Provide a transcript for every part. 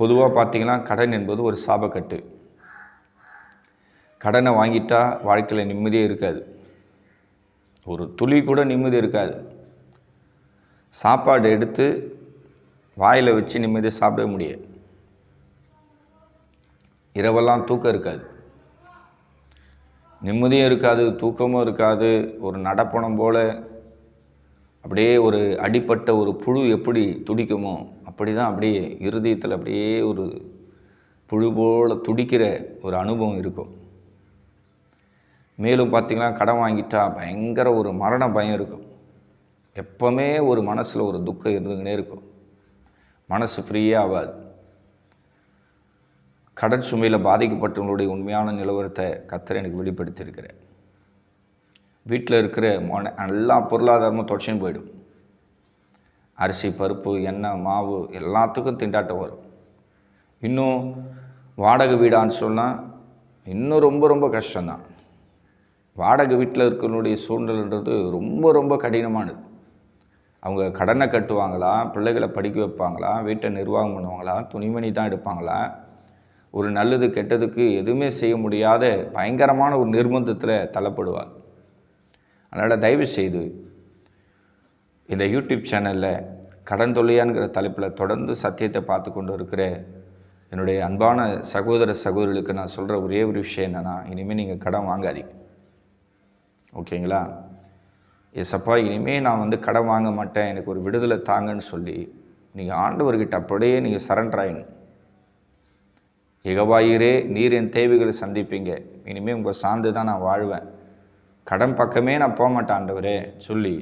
பொதுவாக பார்த்தீங்கன்னா கடன் என்பது ஒரு சாபக்கட்டு. கடனை வாங்கிட்டா வாழ்க்கையில் நிம்மதியே இருக்காது. ஒரு துளி கூட நிம்மதி இருக்காது. சாப்பாடு எடுத்து வாயில் வச்சு நிம்மதியாக சாப்பிட முடியாது. இரவெல்லாம் தூக்கம் இருக்காது. நிம்மதியும் இருக்காது தூக்கமும் இருக்காது. ஒரு நடப்பணம் போல் அப்படியே ஒரு அடிப்பட்ட ஒரு புழு எப்படி துடிக்குமோ அப்படி தான் அப்படியே இருதயத்தில் அப்படியே ஒரு புழு போல் துடிக்கிற ஒரு அனுபவம் இருக்கும். மேலும் பார்த்திங்கன்னா கடன் வாங்கிட்டா பயங்கர ஒரு மரண பயம் இருக்கும். எப்போவுமே ஒரு மனசில் ஒரு துக்கம் இருந்துக்கினே இருக்கும். மனசு ஃப்ரீயாக ஆகாது. கடன் சுமையில் பாதிக்கப்பட்டவங்களுடைய உண்மையான நிலவரத்தை கத்தர் எனக்கு வெளிப்படுத்தியிருக்கிறேன் வீட்டில் இருக்கிற மன எல்லா பொருளாதாரமும் தொடச்சின்னு போயிடும். அரிசி பருப்பு எண்ணெய் மாவு எல்லாத்துக்கும் திண்டாட்டம் வரும். இன்னும் வாடகை வீடான்னு சொன்னால் இன்னும் ரொம்ப ரொம்ப கஷ்டம்தான். வாடகை வீட்டில் இருக்கிறவனுடைய சூழ்நிலைன்றது ரொம்ப ரொம்ப கடினமானது. அவங்க கடனை கட்டுவாங்களா பிள்ளைகளை படிக்க வைப்பாங்களா வீட்டை நிர்வாகம் பண்ணுவாங்களா துணிமணி தான் எடுப்பாங்களா? ஒரு நல்லது கெட்டதுக்கு எதுவுமே செய்ய முடியாத பயங்கரமான ஒரு நிர்பந்தத்தில் தள்ளப்படுவார். அதனால் தயவு செய்து இந்த யூடியூப் சேனலில் கடன் தொல்லையான்கிற தலைப்பில் தொடர்ந்து சத்தியத்தை பார்த்து கொண்டு இருக்கிற என்னுடைய அன்பான சகோதர சகோதரிகளுக்கு நான் சொல்கிற ஒரே ஒரு விஷயம் என்னென்னா இனிமேல் நீங்கள் கடன் வாங்காதீங்க. ஓகேங்களா? எஸ்அப்பா இனிமேல் நான் வந்து கடன் வாங்க மாட்டேன் எனக்கு ஒரு விடுதலை தாங்கன்னு சொல்லி நீங்கள் ஆண்டவர்கிட்ட அப்படியே நீங்கள் சரண்டர் ஆயிடணும் எகவாயிரே நீர் என் தேவைகளை சந்திப்பீங்க. இனிமேல் உங்கள் சார்ந்து தான் நான் வாழ்வேன். கடன் பக்கமே நான் போக மாட்டேன் ஆண்டவரே சொல்லி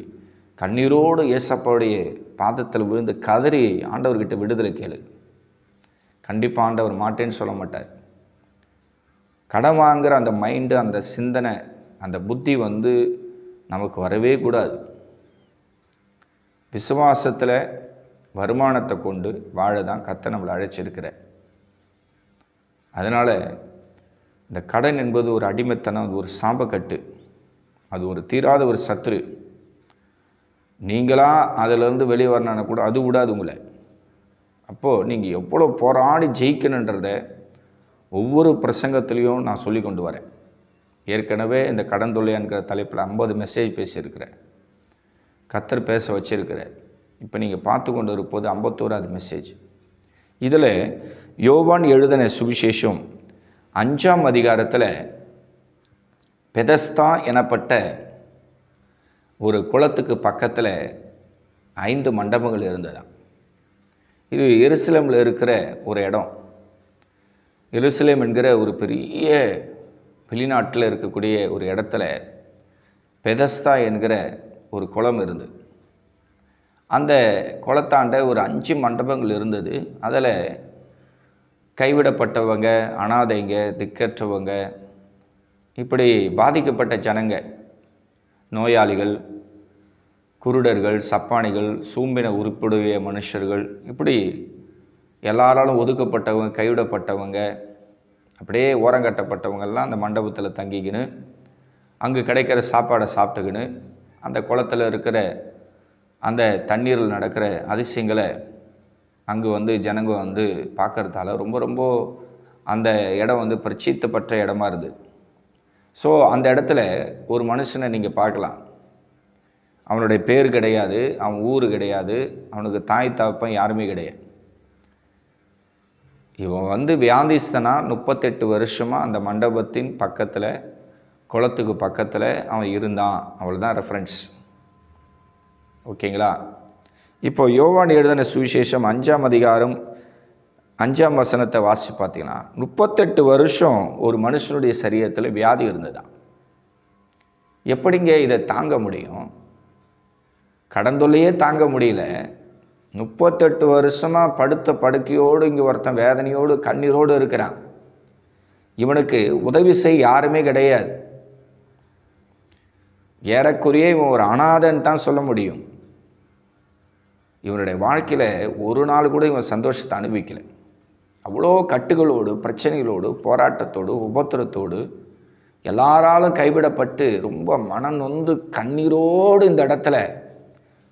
கண்ணீரோடு ஏசப்பாவுடைய பாதத்தில் விழுந்து கதறி ஆண்டவர்கிட்ட விடுதலை கேளு. கண்டிப்பாக ஆண்டவர் மாட்டேன்னு சொல்ல மாட்டார். கடன் வாங்குகிற அந்த மைண்டு அந்த சிந்தனை அந்த புத்தி வந்து நமக்கு வரவே கூடாது. விசுவாசத்தில் வருமானத்தை கொண்டு வாழ தான் கத்தை நம்மளை அழைச்சிருக்கிற அதனால் இந்த கடன் என்பது ஒரு அடிமைத்தனம் அது ஒரு சாபக்கட்டு அது ஒரு தீராத ஒரு சத்துரு. நீங்களாக அதிலேருந்து வெளியே வரணும்னா கூட அது விடாது உங்களை. அப்போது நீங்கள் எவ்வளோ போராடி ஜெயிக்கணுன்றத ஒவ்வொரு பிரசங்கத்துலேயும் நான் சொல்லி கொண்டு வரேன். ஏற்கனவே இந்த கடன் தொல்லையான்கிற தலைப்பில் ஐம்பது மெசேஜ் பேசியிருக்கிறேன். கத்தர் பேச வச்சிருக்கிறேன் இப்போ நீங்கள் பார்த்து கொண்டு இருப்போது ஐம்பத்தோராது மெசேஜ் இதில் யோவான் எழுதின சுவிசேஷம் அஞ்சாம் அதிகாரத்தில் பெதஸ்தா எனப்பட்ட ஒரு குளத்துக்கு பக்கத்தில் ஐந்து மண்டபங்கள் இருந்ததாம். இது எருசலேமில் இருக்கிற ஒரு இடம். எருசலேம் என்கிற ஒரு பெரிய வெளிநாட்டில் இருக்கக்கூடிய ஒரு இடத்துல பெதஸ்தா என்கிற ஒரு குளம் இருந்தது. அந்த குளத்தாண்ட ஒரு அஞ்சு மண்டபங்கள் இருந்தது. அதில் கைவிடப்பட்டவங்க அனாதைங்க திக்கற்றவங்க இப்படி பாதிக்கப்பட்ட ஜனங்க நோயாளிகள் குருடர்கள் சப்பானிகள் சூம்பின உருப்புடைய மனுஷர்கள் இப்படி எல்லாராலும் ஒதுக்கப்பட்டவங்க கைவிடப்பட்டவங்க அப்படியே ஓரங்கட்டப்பட்டவங்கெல்லாம் அந்த மண்டபத்தில் தங்கிக்கின்னு அங்கே கிடைக்கிற சாப்பாடை சாப்பிட்டுக்கின்னு அந்த குளத்தில் இருக்கிற அந்த தண்ணீரில் நடக்கிற அதிசயங்களை அங்கே வந்து ஜனங்க வந்து பார்க்கறதால ரொம்ப ரொம்ப அந்த இடம் வந்து பிரச்சித்தப்பட்ட இடமா இருக்குது ஸோ அந்த இடத்துல ஒரு மனுஷனை நீங்கள் பார்க்கலாம். அவனுடைய பேர் கிடையாது அவன் ஊர் கிடையாது அவனுக்கு தாய் தாப்பன் யாருமே கிடையாது. இவன் வந்து வியாதிஸ்தனா முப்பத்தெட்டு வருஷமாக அந்த மண்டபத்தின் பக்கத்தில் குளத்துக்கு பக்கத்தில் அவன் இருந்தான். அவ்வளோதான் ரெஃபரன்ஸ் ஓகேங்களா இப்போ யோவான் எழுதின சுவிசேஷம் அஞ்சாம் அதிகாரம் அஞ்சாம் வசனத்தை வாசித்து பார்த்தீங்கன்னா முப்பத்தெட்டு வருஷம் ஒரு மனுஷனுடைய சரீரத்தில் வியாதி இருந்ததா? எப்படிங்க இதை தாங்க முடியும்? கடந்தொல்லையே தாங்க முடியல. முப்பத்தெட்டு வருஷமாக படுத்த படுக்கையோடு இங்கே ஒருத்தன் வேதனையோடு கண்ணீரோடு இருக்கிறான். இவனுக்கு உதவி செய்ய யாருமே கிடையாது. ஏறக்குறைய இவன் ஒரு அனாதன் தான் சொல்ல முடியும். இவனுடைய வாழ்க்கையில் ஒரு நாள் கூட இவன் சந்தோஷத்தை அனுபவிக்கலை. அவ்வளோ கட்டுகளோடு பிரச்சனைகளோடு போராட்டத்தோடு உபத்திரத்தோடு எல்லாராலும் கைவிடப்பட்டு ரொம்ப மனம் நொந்து கண்ணீரோடு இந்த இடத்துல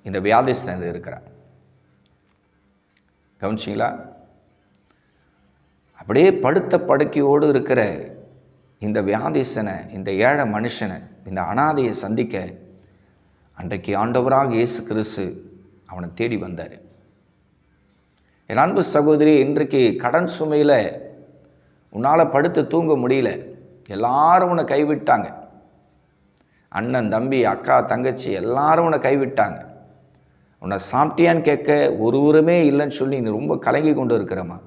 இந்த வியாதிஸ்தன் இருக்கிறார். கவனிச்சிங்களா? அப்படியே படுத்த படுக்கையோடு இருக்கிற இந்த வியாதிசனை இந்த ஏழை மனுஷனை இந்த அனாதையை சந்திக்க அன்றைக்கு ஆண்டவராக இயேசு கிறிஸ்து அவனை தேடி வந்தார். என் அன்பு சகோதரி இன்றைக்கு கடன் சுமையில் உன்னால் படுத்து தூங்க முடியல. எல்லாரும் உன்னை கைவிட்டாங்க. அண்ணன் தம்பி அக்கா தங்கச்சி எல்லாரும் உன்னை கைவிட்டாங்க. உன்னை சாப்பிட்டியான்னு கேட்க ஒருவருமே இல்லைன்னு சொல்லி நீ ரொம்ப கலங்கி கொண்டு இருக்கிறம்மா.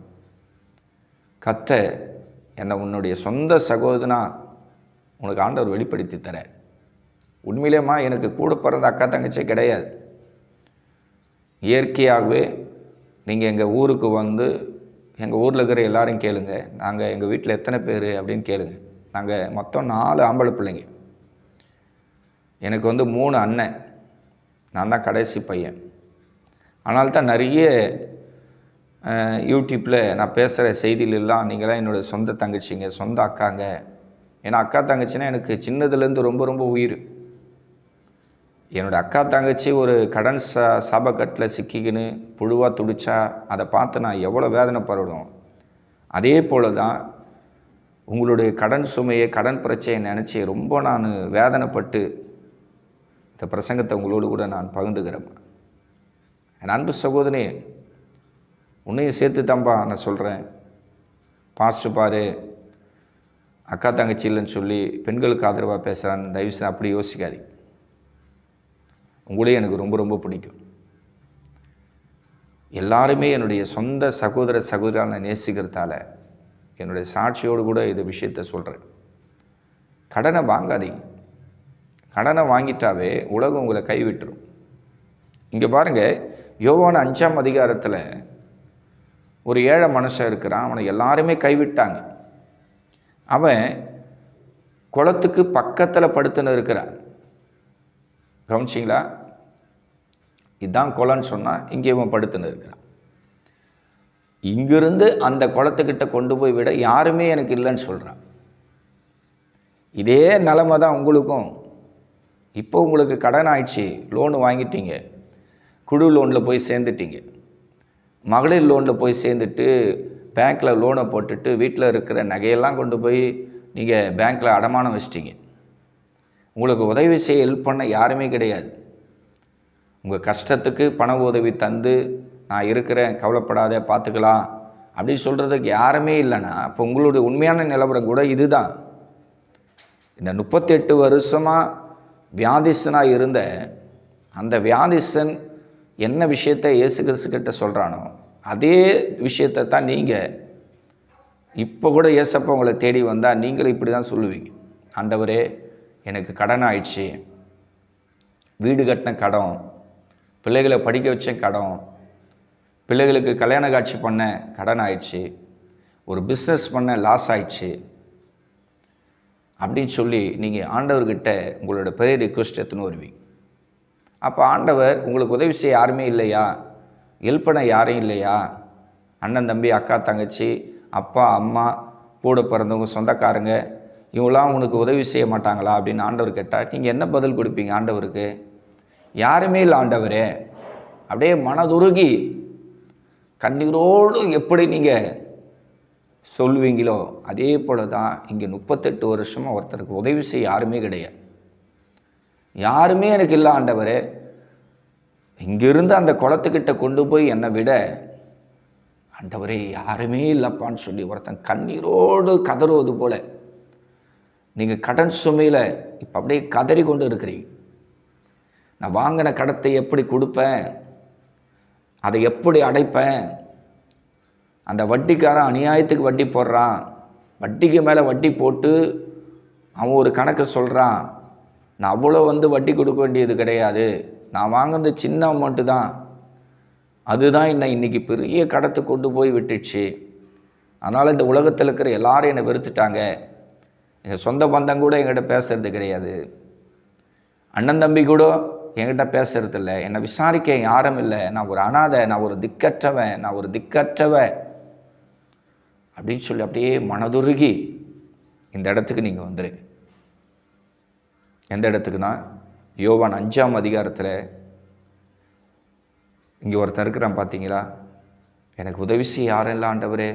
கத்த என்னை உன்னுடைய சொந்த சகோதரனா உனக்கு ஆண்டவர் வெளிப்படுத்தி தர. உண்மையிலேம்மா எனக்கு கூட பிறந்த அக்கா தங்கச்சி கிடையாது. இயற்கையாகவே நீங்கள் எங்கள் ஊருக்கு வந்து எங்கள் ஊரில் இருக்கிற எல்லாரையும் கேளுங்க. நாங்கள் எங்கள் வீட்டில் எத்தனை பேர் அப்படின்னு கேளுங்க. நாங்கள் மொத்தம் நாலு ஆம்பளை பிள்ளைங்க. எனக்கு வந்து மூணு அண்ணன். நான் தான் கடைசி பையன். ஆனால் தான் நிறைய யூடியூப்பில் நான் பேசுகிற செய்தியிலெல்லாம் நீங்களாம் என்னோடய சொந்த தங்கச்சிங்க சொந்த அக்காங்க. ஏன்னா அக்கா தங்கச்சின்னா எனக்கு சின்னதுலேருந்து ரொம்ப ரொம்ப உயிர். என்னோடய அக்கா தங்கச்சி ஒரு கடன் ச சாபக்கட்டில் சிக்கிக்கின்னு புழுவாக துடிச்சா அதை பார்த்து நான் எவ்வளோ வேதனைப்படுறோம். அதே போல் தான் உங்களுடைய கடன் சுமையை கடன் பிரச்சனையை நினச்சி ரொம்ப நான் வேதனைப்பட்டு இந்த பிரசங்கத்தை உங்களோடு கூட நான் பகிர்ந்துக்கிறேன். என் அன்பு சகோதரி உன்னையும் சேர்த்து தான்ப்பா நான் சொல்கிறேன் பாஸ்ட்டு பாரு அக்கா தங்கச்சி இல்லைன்னு சொல்லி பெண்களுக்கு ஆதரவாக பேசுகிறான்னு தயவுசெய்து அப்படி யோசிக்காதீங்க. உங்களையும் எனக்கு ரொம்ப ரொம்ப பிடிக்கும். எல்லாருமே என்னுடைய சொந்த சகோதர சகோதரான நேசிக்கிறதால என்னுடைய சாட்சியோடு கூட இந்த விஷயத்த சொல்கிறேன் கடனை வாங்காதீங்க. கடனை வாங்கிட்டாவே உலகம் உங்களை கைவிட்டுரும். இங்கே பாருங்கள் யோவான அஞ்சாம் அதிகாரத்தில் ஒரு ஏழை மனுஷன் இருக்கிறான் அவனை எல்லாருமே கைவிட்டாங்க. அவன் குளத்துக்கு பக்கத்தில் படுத்துன்னு இருக்கிறான். கவனிச்சிங்களா? இதுதான் குளம்னு சொன்னால் இங்கே இவன் படுத்துன்னு இருக்கிறான். இங்கிருந்து அந்த குளத்துக்கிட்ட கொண்டு போய் விட யாருமே எனக்கு இல்லைன்னு சொல்கிறான் இதே நிலமை தான் உங்களுக்கும். இப்போ உங்களுக்கு கடன் ஆயிடுச்சு லோனு வாங்கிட்டீங்க. குழு லோனில் போய் சேர்ந்துட்டீங்க. மகளிர் லோனில் போய் சேர்ந்துட்டு பேங்க்கில் லோனை போட்டுட்டு வீட்டில் இருக்கிற நகையெல்லாம் கொண்டு போய் நீங்கள் பேங்க்கில் அடமானம் வச்சிட்டீங்க. உங்களுக்கு உதவி செய்ய ஹெல்ப் பண்ண யாருமே கிடையாது. உங்கள் கஷ்டத்துக்கு பண உதவி தந்து நான் இருக்கிறேன் கவலைப்படாத பார்த்துக்கலாம் அப்படின்னு சொல்கிறதுக்கு யாருமே இல்லைன்னா அப்போ உங்களுடைய உண்மையான நிலவரம் கூட இதுதான். இந்த முப்பத்தெட்டு வருஷமாக வியாதிசனாக இருந்த அந்த வியாதிசன் என்ன விஷயத்தை இயேசு கிறிஸ்து கிட்ட சொல்கிறானோ அதே விஷயத்தை தான் நீங்கள் இப்போ கூட ஏசப்பா உங்களை தேடி வந்தால் நீங்களும் இப்படி தான் சொல்லுவீங்க. ஆண்டவரே எனக்கு கடன் ஆயிடுச்சு வீடு கட்டின கடன் பிள்ளைகளை படிக்க வச்ச கடன் பிள்ளைகளுக்கு கல்யாண காட்சி பண்ண கடன் ஆயிடுச்சு ஒரு பிஸ்னஸ் பண்ண லாஸ் ஆயிடுச்சு. அப்படின்னு சொல்லி நீங்கள் ஆண்டவர்கிட்ட உங்களோட பெரிய ரிக்வெஸ்ட் எடுத்துன்னு வருவீங்க. அப்போ ஆண்டவர் உங்களுக்கு உதவி செய்ய யாருமே இல்லையா? ஹெல்ப் பண்ண யாரும் இல்லையா? அண்ணன் தம்பி அக்கா தங்கச்சி அப்பா அம்மா கூட பிறந்தவங்க சொந்தக்காரங்க இவங்களாம் உனக்கு உதவி செய்ய மாட்டாங்களா அப்படின்னு ஆண்டவர் கேட்டால் நீங்கள் என்ன பதில் கொடுப்பீங்க ஆண்டவருக்கு? யாருமே இல்லை ஆண்டவரே. அப்படியே மனதுருகி கண்ணீரோடு எப்படி நீங்கள் சொல்லுவீங்களோ அதே போல தான் இங்கே முப்பத்தெட்டு வருஷமாக ஒருத்தருக்கு உதவி செய்ய யாருமே கிடையாது. யாருமே எனக்கு இல்லை ஆண்டவரே. இங்கிருந்து அந்த குளத்துக்கிட்ட கொண்டு போய் என்னை விட ஆண்டவரே யாருமே இல்லைப்பான்னு சொல்லி ஒருத்தன் கண்ணீரோடு கதறுவது போல் நீங்கள் கடன் சுமையில் இப்போ அப்படியே கதறி கொண்டு இருக்கிறீங்க. நான் வாங்கின கடத்தை எப்படி கொடுப்பேன்? அதை எப்படி அடைப்பேன்? அந்த வட்டிக்காரன் அநியாயத்துக்கு வட்டி போடுறான். வட்டிக்கு மேலே வட்டி போட்டு அவன் ஒரு கணக்கு சொல்கிறான் நான் அவ்வளோ வந்து வட்டி கொடுக்க வேண்டியது கிடையாது. நான் வாங்கினது சின்ன அமௌண்ட்டு தான். அதுதான் என்னை இன்றைக்கி பெரிய கடத்தை கொண்டு போய் விட்டுடுச்சு அதனால் இந்த உலகத்தில் இருக்கிற எல்லாரும் என்னை வெறுத்துட்டாங்க. எங்கள் சொந்த பந்தம் கூட எங்கிட்ட பேசுறது கிடையாது. அண்ணன் தம்பி கூட என்கிட்ட பேசுறது இல்லை என்னை விசாரிக்க யாரும் இல்லை. நான் ஒரு அனாதை நான் ஒரு திக்கற்றவன் நான் ஒரு திக்கற்றவன் அப்படின்னு சொல்லி அப்படியே மனதுருகி இந்த இடத்துக்கு நீங்கள் வந்துரு. எந்த இடத்துக்குன்னா யோவான் அஞ்சாம் அதிகாரத்தில் இங்கே ஒருத்தன் இருக்கிறான் பார்த்தீங்களா எனக்கு உதவி செய்ய யாரும் இல்லை ஆண்டவரே.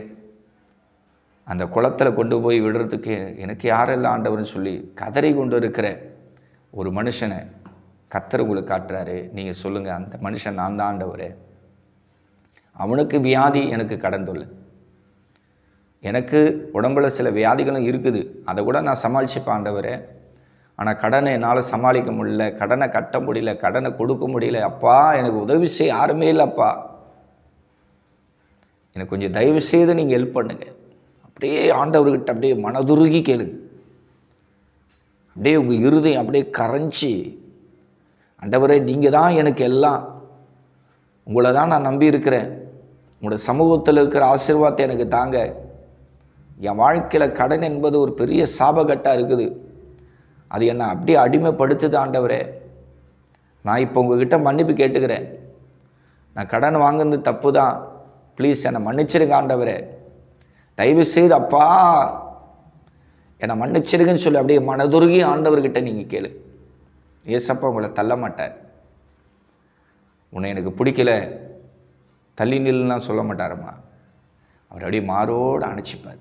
அந்த குளத்தில் கொண்டு போய் விடுறதுக்கு எனக்கு யாரெல்லாம் ஆண்டவர்னு சொல்லி கதறி கொண்டு இருக்கிற ஒரு மனுஷனை கத்தர் உங்களுக்கு காட்டுறாரு. நீங்கள் சொல்லுங்கள் அந்த மனுஷன் நான் தான் ஆண்டவரே. அவனுக்கு வியாதி எனக்கு கடந்துள்ள எனக்கு உடம்புல சில வியாதிகளும் இருக்குது. அதை கூட நான் சமாளிச்சுப்பேன் ஆண்டவரே. ஆனால் கடனை என்னால் சமாளிக்க முடியல. கடனை கட்ட முடியல. கடனை கொடுக்க முடியல. அப்பா எனக்கு உதவி செய்ய யாருமே இல்லைப்பா எனக்கு கொஞ்சம் தயவு செய்து நீங்கள் ஹெல்ப் பண்ணுங்கள் அப்படியே ஆண்டவர்கிட்ட அப்படியே மனதுருகி கேளுங்க அப்படியே உங்கள் இருதயம் அப்படியே கரைஞ்சி ஆண்டவரே நீங்கள் தான் எனக்கு எல்லாம். உங்களை தான் நான் நம்பி இருக்கிறேன் உங்களோட சமூகத்தில் இருக்கிற ஆசீர்வாதத்தை எனக்கு தாங்க. என் வாழ்க்கையில் கடன் என்பது ஒரு பெரிய சாபகட்டாக இருக்குது. அது என்னை அப்படியே அடிமைப்படுத்துது ஆண்டவரே. நான் இப்போ உங்ககிட்ட மன்னிப்பு கேட்டுக்கிறேன். நான் கடன் வாங்குனது தப்பு தான் ப்ளீஸ் என்னை மன்னிச்சிருங்க ஆண்டவரே. தயவு செய்து அப்பா என்னை மன்னிச்சிருக்குன்னு சொல்லி அப்படியே மனதுருகி ஆண்டவர்கிட்ட நீங்கள் கேளு. ஏசப்பா உங்களை தள்ள மாட்டார். உன்னை எனக்கு பிடிக்கல. தள்ளி நில்லாம் சொல்ல மாட்டாரம்மா அவர் அப்படியே மாறோடு அணைச்சிப்பார்.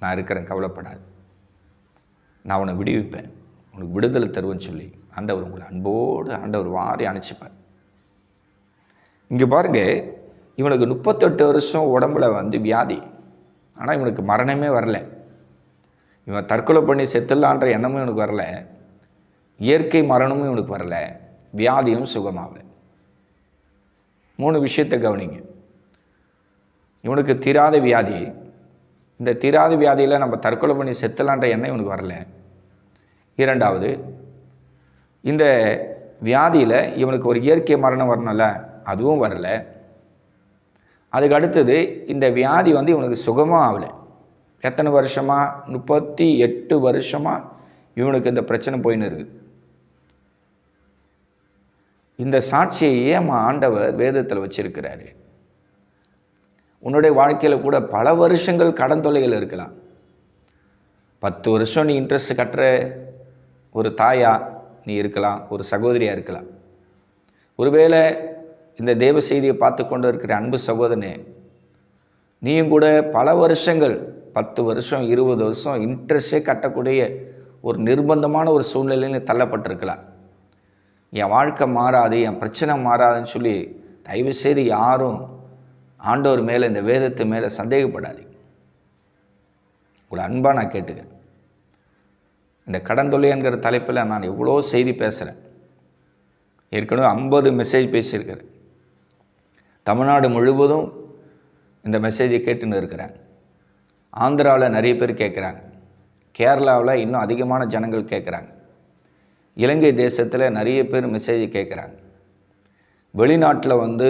நான் இருக்கிறேன் கவலைப்படாது. நான் உன்னை விடுவிப்பேன். உனக்கு விடுதலை தருவேன்னு சொல்லி ஆண்டவர் உங்களை அன்போடு ஆண்டவர் வாரி அணைச்சிப்பார். இங்கே பாருங்க இவனுக்கு முப்பத்தெட்டு வருஷம் உடம்புல வந்து வியாதி. ஆனால் இவனுக்கு மரணமே வரல. இவன் தற்கொலை பண்ணி செத்துடலான்ற எண்ணமும் இவனுக்கு வரல. இயற்கை மரணமும் இவனுக்கு வரல. வியாதியும் சுகமாகல. மூணு விஷயத்தை கவனிங்க. இவனுக்கு தீராத வியாதி. இந்த தீராத வியாதியில் நம்ம தற்கொலை பண்ணி செத்தலான்ற எண்ணம் இவனுக்கு வரல. இரண்டாவது இந்த வியாதியில் இவனுக்கு ஒரு இயற்கை மரணம் வரணும்ல அதுவும் வரல. அதுக்கு அடுத்தது இந்த வியாதி வந்து இவனுக்கு சுகமாக ஆகலை. எத்தனை வருஷமாக முப்பத்தி எட்டு வருஷமாக இவனுக்கு இந்த பிரச்சனை போயின்னு இருக்குது. இந்த சாட்சியை ஏமா ஆண்டவர் வேதத்தில் வச்சிருக்கிறாரு? உன்னுடைய வாழ்க்கையில் கூட பல வருஷங்கள் கடன் தொல்லைகள் இருக்கலாம். பத்து வருஷம் நீ இன்ட்ரெஸ்ட் கட்டுற ஒரு தாயா நீ இருக்கலாம் ஒரு சகோதரியாக இருக்கலாம். ஒருவேளை இந்த தேவ செய்தியை பார்த்து கொண்டு இருக்கிற அன்பு சகோதரனே நீயும் கூட பல வருஷங்கள் பத்து வருஷம் இருபது வருஷம் இன்ட்ரெஸ்டே கட்டக்கூடிய ஒரு நிர்பந்தமான ஒரு சூழ்நிலையில் தள்ளப்பட்டிருக்கலாம். என் வாழ்க்கை மாறாது என் பிரச்சனை மாறாதுன்னு சொல்லி தயவு செய்து யாரும் ஆண்டவர் மேலே இந்த வேதத்து மேலே சந்தேகப்படாதீங்க. உங்களை அன்பாக நான் கேட்டுக்கிறேன். இந்த கடன் தொல்லை என்கிற தலைப்பில் நான் எவ்வளோ செய்தி பேசுகிறேன் ஏற்கனவே ஐம்பது மெசேஜ் பேசியிருக்கிறேன். தமிழ்நாடு முழுவதும் இந்த மெசேஜை கேட்டுன்னு இருக்கிறாங்க ஆந்திராவில் நிறைய பேர் கேட்குறாங்க. கேரளாவில் இன்னும் அதிகமான ஜனங்கள் கேட்குறாங்க. இலங்கை தேசத்தில் நிறைய பேர் மெசேஜ் கேட்குறாங்க. வெளிநாட்டில் வந்து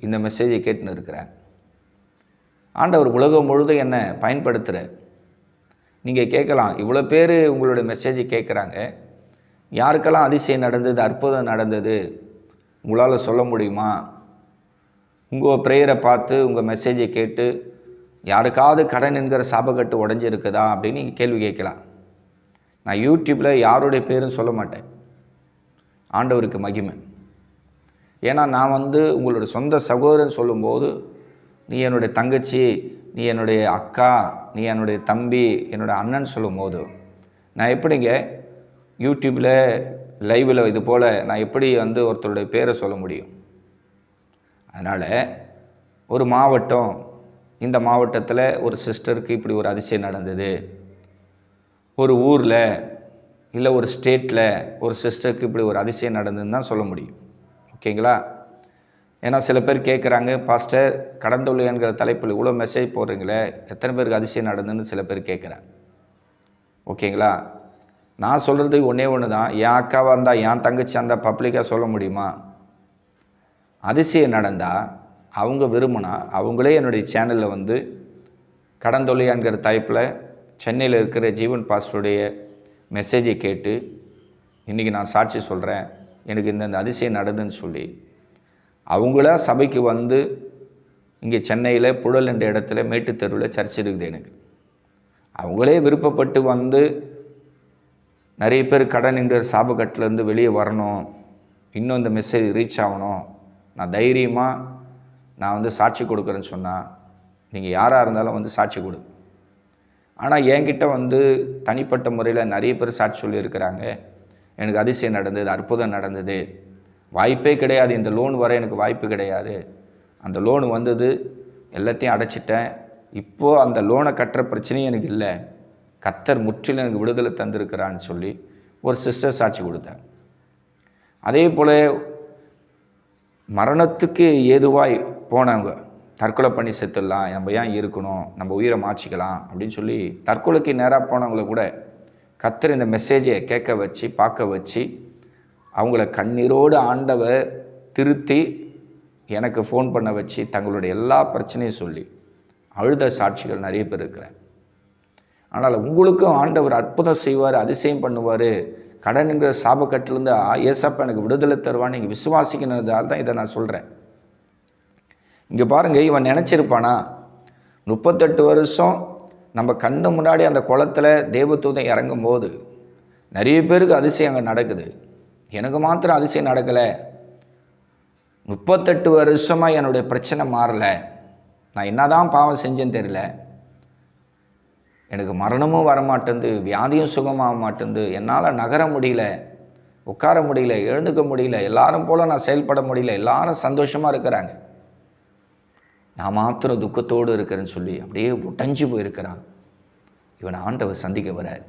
இந்த மெசேஜை கேட்டுன்னு இருக்கிறாங்க ஆண்டவர் உலகம் முழுதும் என்னை பயன்படுத்துகிற நீங்கள் கேட்கலாம் இவ்வளோ பேர் உங்களுடைய மெசேஜை கேட்குறாங்க. யாருக்கெல்லாம் அதிசயம் நடந்தது அற்புதம் நடந்தது உங்களால் சொல்ல முடியுமா? உங்கள் ப்ரேயரை பார்த்து உங்கள் மெசேஜை கேட்டு யாருக்காவது கடன் என்கிற சாபக்கட்டு உடஞ்சிருக்குதா அப்படின்னு நீங்கள் கேள்வி கேட்கலாம். நான் யூடியூப்பில் யாருடைய பேரும் சொல்ல மாட்டேன். ஆண்டவருக்கு மகிமை. ஏன்னா நான் வந்து உங்களோட சொந்த சகோதரன் சொல்லும்போது நீ என்னுடைய தங்கச்சி நீ என்னுடைய அக்கா நீ என்னுடைய தம்பி என்னுடைய அண்ணன் சொல்லும்போது நான் எப்படிங்க யூடியூப்பில் லைவில் இது போல் நான் எப்படி வந்து ஒருத்தருடைய பேரை சொல்ல முடியும்? அதனால் ஒரு மாவட்டம் இந்த மாவட்டத்தில் ஒரு சிஸ்டருக்கு இப்படி ஒரு அதிசயம் நடந்தது. ஒரு ஊரில் இல்லை ஒரு ஸ்டேட்டில் ஒரு சிஸ்டருக்கு இப்படி ஒரு அதிசயம் நடந்ததுன்னு தான் சொல்ல முடியும். ஓகேங்களா? ஏன்னா சில பேர் கேட்குறாங்க பாஸ்டர் கடந்தொழியங்கிற தலைப்பில் இவ்வளோ மெசேஜ் போடுறீங்களே எத்தனை பேருக்கு அதிசயம் நடந்துன்னு சில பேர் கேட்குறாங்க ஓகேங்களா? நான் சொல்கிறது ஒன்றே ஒன்று தான் என் அக்காவாக இருந்தால் என் தங்கச்சி இருந்தால் பப்ளிக்காக சொல்ல முடியுமா? அதிசயம் நடந்தால் அவங்க விரும்பினா அவங்களே என்னுடைய சேனலில் வந்து கடந்தொழியான்கிற தலைப்பில் சென்னையில் இருக்கிற ஜீவன் பாஸ்டருடைய மெசேஜை கேட்டு இன்றைக்கி நான் சாட்சி சொல்கிறேன் எனக்கு இந்தந்த அதிசயம் நடந்துன்னு சொல்லி அவங்களா சபைக்கு வந்து இங்கே சென்னையில் புழல் என்ற இடத்துல மேட்டுத்தெருவில் தெருவில் சர்ச் இருக்குது எனக்கு. அவங்களே விருப்பப்பட்டு வந்து நிறைய பேர் கடன் என்ற சாபக்கட்டிலேருந்து வெளியே வரணும். இன்னும் இந்த மெசேஜ் ரீச் ஆகணும். நான் தைரியமாக நான் வந்து சாட்சி கொடுக்குறேன்னு சொன்னால் நீங்கள் யாராக இருந்தாலும் வந்து சாட்சி கொடு. ஆனால் என்கிட்ட வந்து தனிப்பட்ட முறையில் நிறைய பேர் சாட்சி சொல்லியிருக்கிறாங்க. எனக்கு அதிசயம் நடந்தது அற்புதம் நடந்தது. வாய்ப்பே கிடையாது. இந்த லோன் வர எனக்கு வாய்ப்பு கிடையாது. அந்த லோன் வந்தது எல்லாத்தையும் அடைச்சிட்டேன். இப்போது அந்த லோனை கட்டுற பிரச்சனையும் எனக்கு இல்லை. கத்தர் முற்றிலும் எனக்கு விடுதலை தந்திருக்கிறான்னு சொல்லி ஒரு சிஸ்டர் சாட்சி கொடுத்தேன். அதே போல் மரணத்துக்கு ஏதுவாய் போனவங்க தற்கொலை பண்ணி செத்துடலாம் நம்ம ஏன் இருக்கணும் நம்ம உயிரை மாச்சிக்கலாம் அப்படின்னு சொல்லி தற்கொலைக்கு நேராக போனவங்கள கூட கத்தர் இந்த மெசேஜை கேட்க வச்சு பார்க்க வச்சு அவங்கள கண்ணீரோடு ஆண்டவர் திருத்தி எனக்கு ஃபோன் பண்ண வச்சு தங்களுடைய எல்லா பிரச்சனையும் சொல்லி அழுத சாட்சிகள் நிறைய பேர் இருக்கிறேன் ஆனால் உங்களுக்கும் ஆண்டவர் அற்புதம் செய்வார் அதிசயம் பண்ணுவார் கடனுங்கிற சாபக்கட்டிலேருந்து ஏசப்ப எனக்கு விடுதலை தருவான்னு நீங்கள் விசுவாசிக்கிறதால தான் இதை நான் சொல்கிறேன் இங்கே பாருங்கள் இவன் நினச்சிருப்பானா? முப்பத்தெட்டு வருஷம் நம்ம கண்ணு முன்னாடி அந்த குளத்தில் தேவதூதம் இறங்கும் போது நிறைய பேருக்கு அதிசயம் அங்கே நடக்குது. எனக்கு மாத்திரம் அதிசயம் நடக்கலை. முப்பத்தெட்டு வருஷமாக என்னுடைய பிரச்சனை மாறலை. நான் என்னதான் பாவம் செஞ்சேன்னு தெரியல. எனக்கு மரணமும் வரமாட்டேந்து வியாதியும் சுகமாக மாட்டேந்து என்னால் நகர முடியல உட்கார முடியல எழுந்துக்க முடியல எல்லாரும் போல் நான் செயல்பட முடியல எல்லாரும் சந்தோஷமாக இருக்கிறாங்க. நான் மாத்திரம் துக்கத்தோடு இருக்கிறேன்னு சொல்லி அப்படியே உடஞ்சி போயிருக்கிறான். இவனை ஆண்டவர் சந்திக்க வரார்.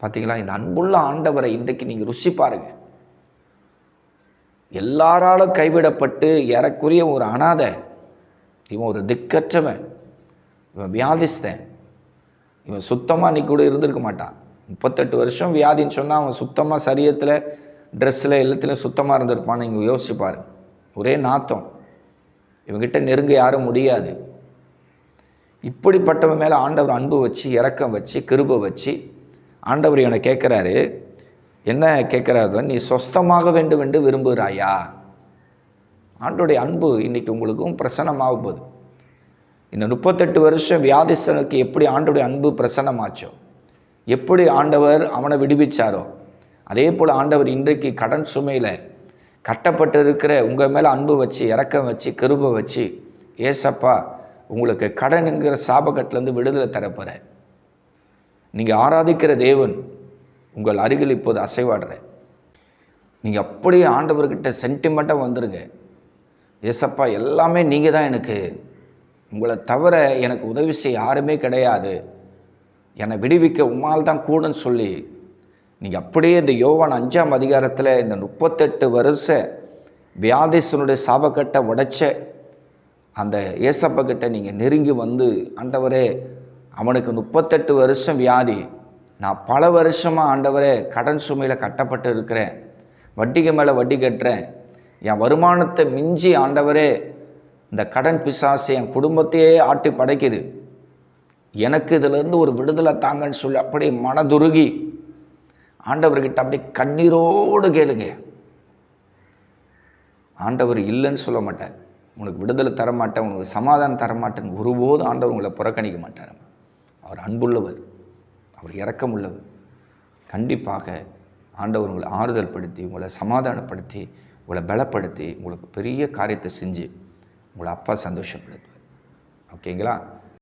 பார்த்தீங்களா இந்த அன்புள்ள ஆண்டவரை இன்றைக்கு நீங்கள் ருசி பாருங்கள் எல்லாராலும் கைவிடப்பட்டு ஏறக்குரிய ஒரு அனாதை இவன் ஒரு திக்கற்றவன். இவன் வியாதிஸ்தன். இவன் சுத்தமாக நீ கூட இருந்திருக்க மாட்டான். முப்பத்தெட்டு வருஷம் வியாதின்னு சொன்னால் அவன் சுத்தமாக சரியத்தில் ட்ரெஸ்ஸில் எல்லாத்துலேயும் சுத்தமாக இருந்திருப்பான்னு இங்கே யோசிச்சுப்பார் ஒரே நாத்தம். இவங்கிட்ட நெருங்க யாரும் முடியாது. இப்படிப்பட்டவன் மேலே ஆண்டவர் அன்பு வச்சு இறக்கம் வச்சு கிருபை வச்சு ஆண்டவர் இவனை கேட்குறாரு. என்ன கேட்குறாரு நீ சொஸ்தமாக வேண்டும் என்று விரும்புகிறாயா? ஆண்டோடைய அன்பு இன்றைக்கி உங்களுக்கும் பிரசனமாக போகுது. இந்த முப்பத்தெட்டு வருஷம் வியாதிசனுக்கு எப்படி ஆண்டோடைய அன்பு பிரசன்னமாச்சோ? எப்படி ஆண்டவர் அவனை விடுவிச்சாரோ? அதே போல் ஆண்டவர் இன்றைக்கு கடன் சுமையில் கட்டப்பட்டு இருக்கிற உங்கள் மேலே அன்பு வச்சு இறக்கம் வச்சு கிருபை வச்சு ஏசப்பா உங்களுக்கு கடனுங்கிற சாபக்கட்டிலேருந்து விடுதலை தரப்போகிற நீங்கள் ஆராதிக்கிற தேவன் உங்கள் அருகில் இப்போது அசைவாடுற. நீங்கள் அப்படியே ஆண்டவர்கிட்ட சென்டிமெண்ட்டாக வந்துருங்க. ஏசப்பா எல்லாமே நீங்கள் தான் எனக்கு. உங்களை தவிர எனக்கு உதவி செய்ய யாருமே கிடையாது. என்னை விடுவிக்க உம்மால் தான் கூடன்னு சொல்லி நீங்கள் அப்படியே இந்த யோவான் அஞ்சாம் அதிகாரத்தில் இந்த முப்பத்தெட்டு வருஷ வியாதிசனுடைய சாபக்கட்டை உடைச்ச அந்த ஏசப்பக்கிட்ட நீங்கள் நெருங்கி வந்து ஆண்டவரே அவனுக்கு முப்பத்தெட்டு வருஷம் வியாதி. நான் பல வருஷமாக ஆண்டவரே கடன் சுமையில் கட்டப்பட்டு இருக்கிறேன். வட்டிக்கு மேலே வட்டி கட்டுறேன். என் வருமானத்தை மிஞ்சி ஆண்டவரே இந்த கடன் பிசாசு என் குடும்பத்தையே ஆட்டி படைக்குது. எனக்கு இதிலேருந்து ஒரு விடுதலை தாங்கன்னு சொல்லி அப்படியே மனதுருகி ஆண்டவர்கிட்ட அப்படியே கண்ணீரோடு கேளுங்க. ஆண்டவர் இல்லைன்னு சொல்ல மாட்டார். உனக்கு விடுதலை தரமாட்டேன் உனக்கு சமாதானம் தரமாட்டேன்னு ஒருபோது ஒருபோதும் ஆண்டவர் உங்களை புறக்கணிக்க மாட்டார். அவர் அன்புள்ளவர் அவர் இரக்கமுள்ளவர். கண்டிப்பாக ஆண்டவர் உங்களை ஆறுதல் படுத்தி உங்களை சமாதானப்படுத்தி உங்களை பலப்படுத்தி உங்களுக்கு பெரிய காரியத்தை செஞ்சு உங்களை அப்பா சந்தோஷப்படுத்துவார் ஓகேங்களா